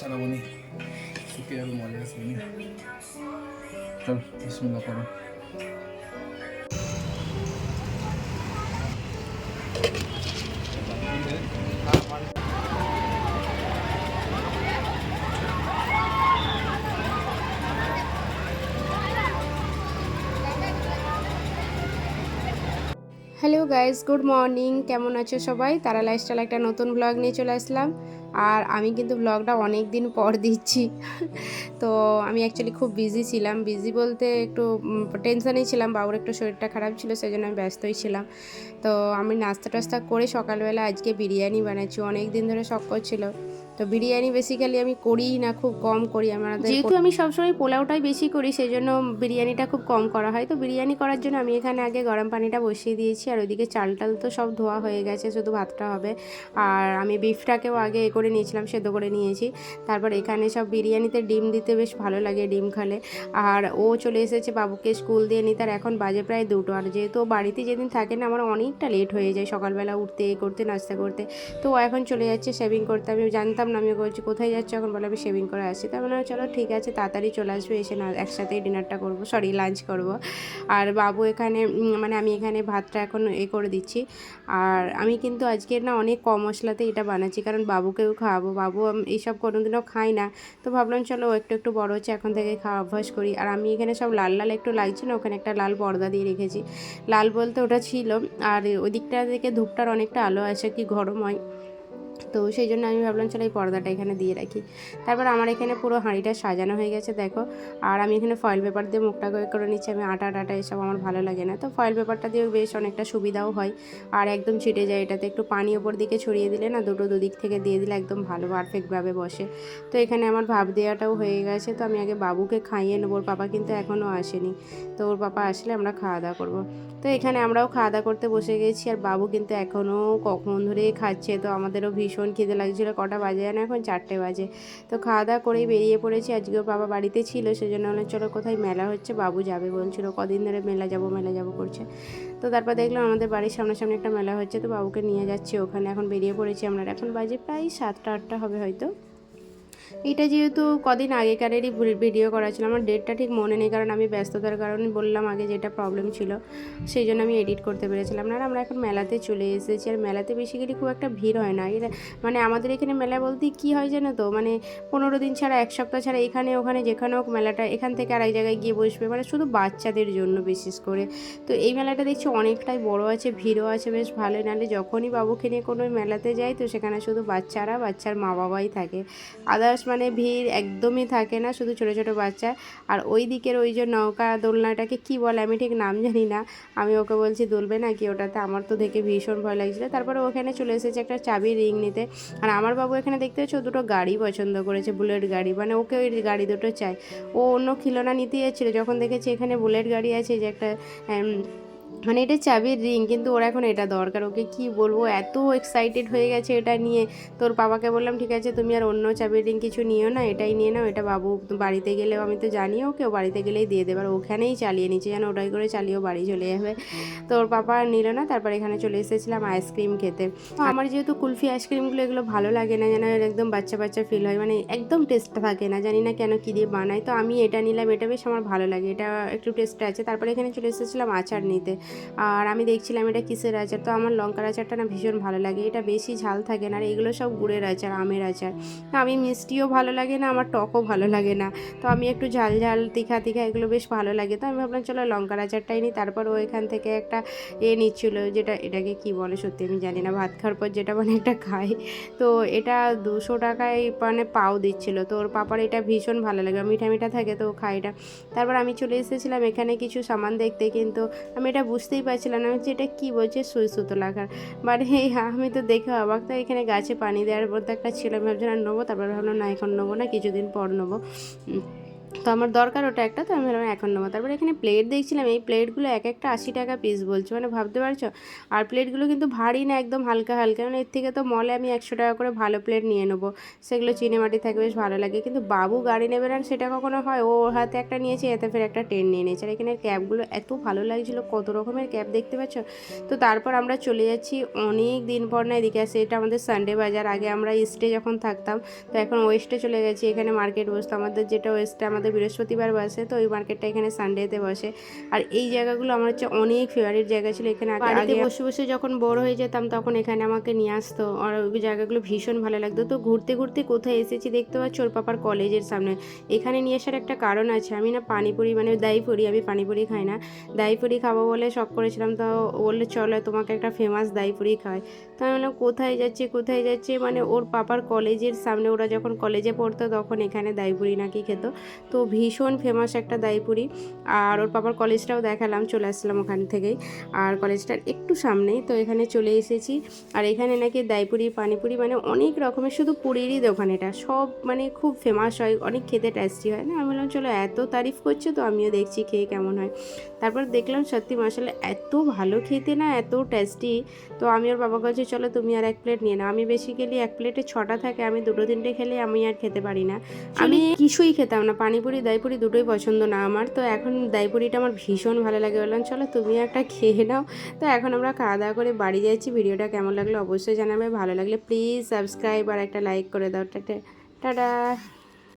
ছাড়াবো নি। শুকিয়ে যাবে, মজা আসবে নি। চল, বিসমিল্লাহ করো। হ্যালো গাইজ গুড মর্নিং কেমন আছো সবাই? তারা লাইফস্টাইল একটা নতুন ব্লগ নিয়ে চলে আসলাম। আর আমি কিন্তু ব্লগটা অনেক দিন পর দিচ্ছি। তো আমি অ্যাকচুয়ালি খুব বিজি ছিলাম। বিজি বলতে একটু টেনশানেই ছিলাম, বাবুর একটু শরীরটা খারাপ ছিল সেই জন্য আমি ব্যস্তই ছিলাম। তো আমি নাস্তা টাস্তা করে সকালবেলা আজকে বিরিয়ানি বানাচ্ছি। অনেক দিন ধরে শখ করছিল। তো বিরিয়ানি বেসিক্যালি আমি করিই না, খুব কম করি আমাদের যেহেতু আমি সবসময় পোলাওটাই বেশি করি সেই জন্য বিরিয়ানিটা খুব কম করা হয়। তো বিরিয়ানি করার জন্য আমি এখানে আগে গরম পানিটা বসিয়ে দিয়েছি, আর ওইদিকে চাল টাল তো সব ধোয়া হয়ে গেছে, শুধু ভাতটা হবে। আর আমি বিফটাকেও আগে এ করে নিয়েছিলাম, সেদ্ধ করে নিয়েছি। তারপর এখানে সব বিরিয়ানিতে ডিম দিতে বেশ ভালো লাগে ডিম খালে। আর ও চলে এসেছে বাবুকে স্কুল দিয়ে নিতে আর এখন বাজে প্রায় দুটো। আর যেহেতু বাড়িতে যেদিন থাকে না, আমার অনেকটা লেট হয়ে যায় সকালবেলা উঠতে, এ করতে, নাস্তা করতে। তো ও এখন চলে যাচ্ছে শেভিং করতে। আমি জানতাম না আমি বলছি, কোথায় যাচ্ছ? এখন বলে, আমি শেভিং করে আসছি। তার মানে চলো, ঠিক আছে, তাড়াতাড়ি চলে আসবে, এসে না, একসাথেই ডিনারটা করব সরি লাঞ্চ করব। আর বাবু এখানে মানে আমি এখানে ভাতটা এখন এ করে দিচ্ছি। আর আমি কিন্তু আজকে না অনেক কম মশলাতে এটা বানাচ্ছি, কারণ বাবুকেও খাওয়াবো। বাবু এইসব কোনোদিনও খাই না। তো ভাবলাম, চলো, একটু একটু বড় হচ্ছে, এখন থেকে খাওয়া অভ্যাস করি। আর আমি এখানে সব লাল লাল একটু লাগছে না, ওখানে একটা লাল পর্দা দিয়ে রেখেছি। লাল বলতে ওটা ছিল, আর ওই দিকটা থেকে ধূপটার অনেকটা আলো আছে কি গরম হয়। তো সেই জন্য আমি ভাবলাম, চলো এই পর্দাটা এখানে দিয়ে রাখি। তারপর আমার এখানে পুরো হাঁড়িটা সাজানো হয়ে গেছে, দেখো। আর আমি এখানে ফয়েল পেপার দিয়ে মুখটা করে করে নিচ্ছি, আমি আটা টাটা এসব আমার ভালো লাগে না। তো ফয়েল পেপারটা দিয়েও বেশ অনেকটা সুবিধাও হয়। আর একদম ছিটে যায় এটাতে, একটু পানি ওপর দিকে ছড়িয়ে দিলে না দুটো দুদিক থেকে দিয়ে দিলে একদম ভালো পারফেক্টভাবে বসে। তো এখানে আমার ভাব দেওয়াটাও হয়ে গেছে, তো আমি আগে বাবুকে খাইয়ে নেব, ওর পাপা কিন্তু এখনও আসেনি। তো ওর পাপা আসলে আমরা খাওয়া দাওয়া করব। তো এখানে আমরাও খাওয়া দাওয়া করতে বসে গেছি, আর বাবু কিন্তু এখনও কখন ধরে খাচ্ছে, তো আমাদেরও ভীষণ খিদে লাগছিল, কটা বাজে না এখন? চারটে বাজে। তো খাওয়া দাওয়া করেই বেরিয়ে পড়েছি। আজকেও বাবা বাড়িতে ছিল, সেজন্য বললাম, চলো কোথায় মেলা হচ্ছে, বাবু যাবে, বলছিল। কদিন ধরে মেলা যাব মেলা যাব করছে। তো তারপর দেখলাম আমাদের বাড়ির সামনাসামনি একটা মেলা হচ্ছে, তো বাবুকে নিয়ে যাচ্ছি ওখানে। এখন বেরিয়ে পড়েছি আমরা। এখন বাজে প্রায় সাতটা, আটটা হবে হয়তো। এটা যেহেতু কদিন আগেকারেরই ভিডিও করা ছিল আমার ডেটটা ঠিক মনে নেই কারণ আমি ব্যস্ততার কারণে বললাম আগে যেটা প্রবলেম ছিল, সেই জন্য আমি এডিট করতে পেরেছিলাম। না আমরা এখন মেলাতে চলে এসেছি, আর মেলাতে বেসিক্যালি খুব একটা ভিড় হয় না। মানে আমাদের এখানে মেলা বলতে কি হয় জানো তো? মানে পনেরো দিন ছাড়া, এক সপ্তাহ ছাড়া এখানে, ওখানে, যেখানে হোক মেলাটা, এখান থেকে আরেক জায়গায় গিয়ে বসবে। মানে শুধু বাচ্চাদের জন্য বিশেষ করে। তো এই মেলাটা দেখছি অনেকটাই বড় আছে, ভিড়ও আছে, বেশ ভালো নাহলে যখনই বাবুকে নিয়ে কোনো মেলাতে যাই, তো সেখানে শুধু বাচ্চারা, বাচ্চার মা বাবাই থাকে। আদার্স মানে ভিড় একদমই থাকে না, শুধু ছোটো ছোটো বাচ্চা। আর ওই দিকের ওই যে নৌকা দোলনাটাকে কি বলে আমি ঠিক নাম জানি না। আমি ওকে বলছি, দুলবে না কি ওটাতে? আমার তো দেখে ভীষণ ভয় লাগছিল। তারপরে ওখানে চলে এসেছে একটা চাবির রিং নিতে। আর আমার বাবু এখানে দেখতে হচ্ছে ও দুটো গাড়ি পছন্দ করেছে, বুলেট গাড়ি। মানে ওকে ওই গাড়ি দুটো চাই। ও অন্য খিলোনা নিতে যাচ্ছিল যখন দেখেছি এখানে বুলেট গাড়ি আছে, যে একটা মানে এটা চাবির রিং কিন্তু ওর এখন এটা দরকার। ওকে কি বলব? এত এক্সাইটেড হয়ে গেছে এটা নিয়ে। তোর বাবাকে বললাম ঠিক আছে তুমি আর অন্য চাবির রিং কিছু নিও না এটাই নিয়ে নাও এটা বাবু বাড়িতে গেলেও আমি তো জানি ওকে ও বাড়িতে গেলেই দিয়ে দেবে। আর ওখানেই চালিয়ে নিচ্ছে যেন ওটাই করে চালিয়েও বাড়ি চলে যাবে। তো ওর পাপা নিল না তারপর এখানে চলে এসেছিলাম আইসক্রিম খেতে। তো আমার যেহেতু কুলফি আইসক্রিমগুলো এগুলো ভালো লাগে না যেন একদম বাচ্চা বাচ্চা ফিল হয় মানে একদম টেস্ট থাকে না জানি না কেন কী দিয়ে বানায়। তো আমি এটা নিলাম এটা বেশ আমার ভালো লাগে এটা একটু টেস্ট আছে। তারপরে এখানে চলে এসেছিলাম আচার নিতে। আর আমি দেখছিলাম এটা কিসের আচার? তো আমার লঙ্কার আচারটা না ভীষণ ভালো লাগে। এটা বেশি ঝাল থাকে না আর এগুলো সব গুড়ের আচার, আমের আচার। আমি মিষ্টিও ভালো লাগে না, আমার টকও ভালো লাগে না। তো আমি একটু ঝাল ঝাল, তিখা তিখা এগুলো বেশ ভালো লাগে। তো আমি ভাবলাম চলো লঙ্কার আচারটাই নিই। তারপর ও এখান থেকে একটা এ নিচ্ছিল যেটা, এটাকে কি বলে সত্যি আমি জানি না। ভাত খাওয়ার পর যেটা মানে একটা খাই তো এটা দুশো টাকায় মানে পাও দিচ্ছিল। তো ওর পাপার এটা ভীষণ ভালো লাগে। মিঠা মিঠা থাকে তো ও খায় এটা। তারপর আমি চলে এসেছিলাম এখানে কিছু সামান দেখতে কিন্তু আমি এটা বুঝতেই পারছিলাম না যে এটা কী বলছে সুই সুতো লাগার বাট এই আমি তো দেখে অবাক। তো এখানে গাছে পানি দেওয়ার মধ্যে একটা ছিল। আমি ভাবছিলাম নেব? তারপর ভাবলাম, না, এখন নেব না, কিছুদিন পর নেব। তো আমার দরকার ওটা একটা, তো আমি ভাবলাম এখন নেব। তারপরে এখানে প্লেট দেখছিলাম, এই প্লেটগুলো এক একটা আশি টাকা পিস বলছে। মানে ভাবতে পারছ? আর প্লেটগুলো কিন্তু ভারী না, একদম হালকা হালকা। মানে এর থেকে তো মলে আমি একশো টাকা করে ভালো প্লেট নিয়ে নেব। সেগুলো চিনে মাটি থাকে বেশ ভালো লাগে। কিন্তু বাবু গাড়ি নেবে না, সেটা কখনো হয়? ও হাতে একটা নিয়েছে, এতে ফের একটা ট্রেন নিয়ে নিয়েছে। আর এখানে ক্যাবগুলো এত ভালো লাগছিল, কত রকমের ক্যাব দেখতে পাচ্ছ? তো তারপর আমরা চলে যাচ্ছি অনেক দিন পর না এদিকে আসে। এটা আমাদের সানডে বাজার। আগে আমরা ইস্টে যখন থাকতাম, তো এখন ওয়েস্টে চলে গেছি। এখানে মার্কেট বসতো। আমাদের যেটা ওয়েস্টে আমাদের বৃহস্পতিবার বসে তো ওই মার্কেটটা এখানে সানডেতে বসে। আর এই জায়গাগুলো আমার হচ্ছে অনেক ফেভারিট জায়গা ছিল। এখানে আগে বসে বসে যখন বড় হয়ে যেতাম তখন এখানে আমাকে নিয়ে আসতো। আর ওই জায়গাগুলো ভীষণ ভালো লাগতো। তো ঘুরতে ঘুরতে কোথায় এসেছি দেখতে পাচ্ছ? ওর পাপার কলেজের সামনে। এখানে নিয়ে আসার একটা কারণ আছে। আমি না পানিপুরি মানে দাইপুরি আমি পানিপুরি খাই না। দাইপুরি খাব বলে শখ করেছিলাম তো বললে চলো তোমাকে একটা ফেমাস দাইপুরি খাই তো আমি বললাম কোথায় যাচ্ছে কোথায় যাচ্ছে? মানে ওর পাপার কলেজের সামনে ওরা যখন কলেজে পড়তো তখন এখানে দাইপুরি নাকি খেত। তো ভীষণ ফেমাস একটা দাইপুরি। আর ওর পাপার কলেজটাও দেখালাম চলে আসলাম ওখান থেকেই। আর কলেজটার একটু সামনেই তো এখানে চলে এসেছি। আর এখানে নাকি দাইপুরি পানিপুরি মানে অনেক রকমের শুধু পুরীরই দোকান এটা। সব মানে খুব ফেমাস হয় অনেক খেতে টেস্টি হয়। না আমি বললাম চলো এত তারিফ করছে তো আমিও দেখছি খেয়ে কেমন হয়। তারপর দেখলাম সত্যি মশলা এত ভালো খেতে না এত টেস্টি তো আমি ওর বাবা কাছে চলো তুমি আর এক প্লেট নিয়ে নাও। আমি বেসিক্যালি এক প্লেটে ছটা থাকে আমি দুটো তিনটে খেলে আমি আর খেতে পারি না। আমি কিছুই খেতাম না পানিপুরি দাইপুরি দুটোই পছন্দ না আমার। তো এখন দইপুরিটা আমার ভীষণ ভালো লাগে। বললাম, চলো তুমি একটা খেয়ে নাও। তো এখন আমরা খাওয়া দাওয়া করে বাড়ি যাচ্ছি। ভিডিওটা কেমন লাগল অবশ্যই জানাবে। ভালো লাগলে প্লিজ সাবস্ক্রাইব আর একটা লাইক করে দাও। টাটা